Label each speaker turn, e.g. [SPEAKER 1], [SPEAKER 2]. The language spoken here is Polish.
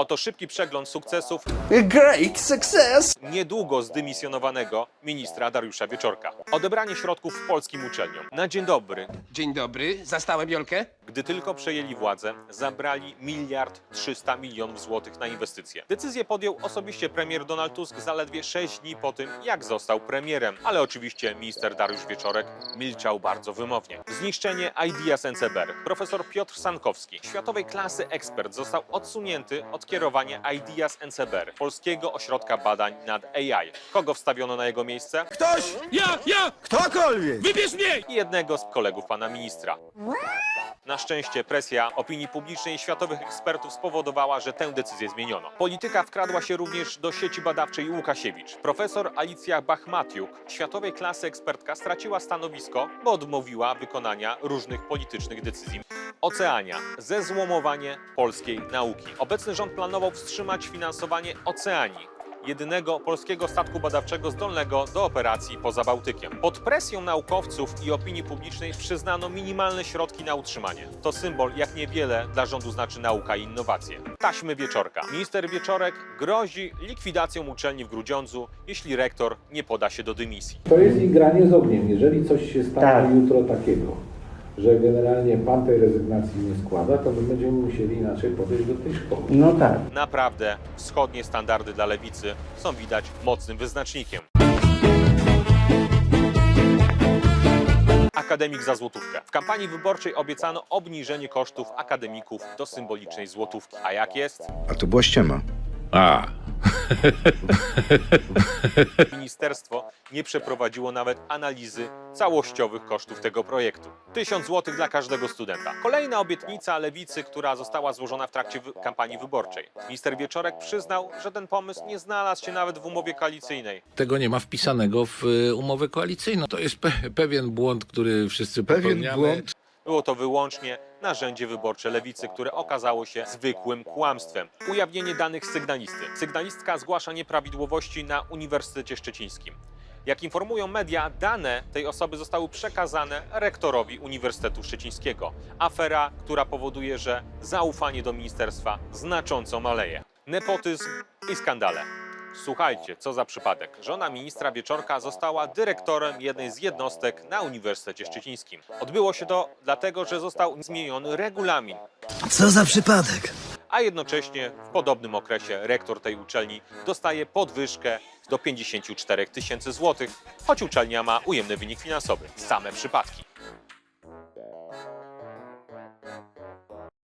[SPEAKER 1] Oto szybki przegląd sukcesów
[SPEAKER 2] Great success!
[SPEAKER 1] niedługo zdymisjonowanego ministra Dariusza Wieczorka. Odebranie środków polskim uczelniom. Na dzień dobry,
[SPEAKER 3] Dzień dobry, zastałem Jolkę?
[SPEAKER 1] Gdy tylko przejęli władzę, zabrali miliard 300 milionów złotych na inwestycje. Decyzję podjął osobiście premier Donald Tusk zaledwie 6 dni po tym, jak został premierem. Ale oczywiście minister Dariusz Wieczorek milczał bardzo wymownie. Zniszczenie Ideas NCBR. Profesor Piotr Sankowski, światowej klasy ekspert, został odsunięty od kierowania Ideas NCBR, polskiego ośrodka badań nad AI. Kogo wstawiono na jego miejsce?
[SPEAKER 2] Ktoś!
[SPEAKER 4] Ja, ja!
[SPEAKER 2] Ktokolwiek!
[SPEAKER 4] Wybierz mnie!
[SPEAKER 1] i jednego z kolegów pana ministra. Na szczęście presja opinii publicznej i światowych ekspertów spowodowała, że tę decyzję zmieniono. Polityka wkradła się również do sieci badawczej Łukasiewicz. Profesor Alicja Bachmatiuk, światowej klasy ekspertka, straciła stanowisko, bo odmówiła wykonania różnych politycznych decyzji. Oceania. Zezłomowanie polskiej nauki. Obecny rząd planował wstrzymać finansowanie Oceanii, jedynego polskiego statku badawczego zdolnego do operacji poza Bałtykiem. Pod presją naukowców i opinii publicznej przyznano minimalne środki na utrzymanie. To symbol, jak niewiele dla rządu znaczy nauka i innowacje. Taśmy Wieczorka. Minister Wieczorek grozi likwidacją uczelni w Grudziądzu, jeśli rektor nie poda się do dymisji.
[SPEAKER 5] To jest igranie z ogniem. Jeżeli coś się stanie
[SPEAKER 6] Tak.
[SPEAKER 5] jutro takiego, że generalnie pan tej rezygnacji nie składa, to my będziemy musieli inaczej podejść do tej szkoły.
[SPEAKER 6] No tak.
[SPEAKER 1] Naprawdę wschodnie standardy dla lewicy są widać mocnym wyznacznikiem. Akademik za złotówkę. W kampanii wyborczej obiecano obniżenie kosztów akademików do symbolicznej złotówki. A jak jest?
[SPEAKER 2] A to była ściema.
[SPEAKER 4] A,
[SPEAKER 1] Ministerstwo nie przeprowadziło nawet analizy całościowych kosztów tego projektu. 1000 zł dla każdego studenta. Kolejna obietnica lewicy, która została złożona w trakcie wy- kampanii wyborczej. Minister Wieczorek przyznał, że ten pomysł nie znalazł się nawet w umowie koalicyjnej.
[SPEAKER 4] tego nie ma wpisanego w y, umowę koalicyjną. To jest pe pewien błąd, który wszyscy
[SPEAKER 2] Pewien
[SPEAKER 4] popełniamy.
[SPEAKER 2] błąd.
[SPEAKER 1] Było to wyłącznie narzędzie wyborcze lewicy, które okazało się zwykłym kłamstwem. Ujawnienie danych sygnalisty. Sygnalistka zgłasza nieprawidłowości na Uniwersytecie Szczecińskim. Jak informują media, dane tej osoby zostały przekazane rektorowi Uniwersytetu Szczecińskiego. Afera, która powoduje, że zaufanie do ministerstwa znacząco maleje. Nepotyzm i skandale. Słuchajcie, co za przypadek. Żona ministra Wieczorka została dyrektorem jednej z jednostek na Uniwersytecie Szczecińskim. Odbyło się to dlatego, że został zmieniony regulamin,
[SPEAKER 2] Co za przypadek?
[SPEAKER 1] a jednocześnie w podobnym okresie rektor tej uczelni dostaje podwyżkę do 54 tysięcy złotych, choć uczelnia ma ujemny wynik finansowy. Same przypadki.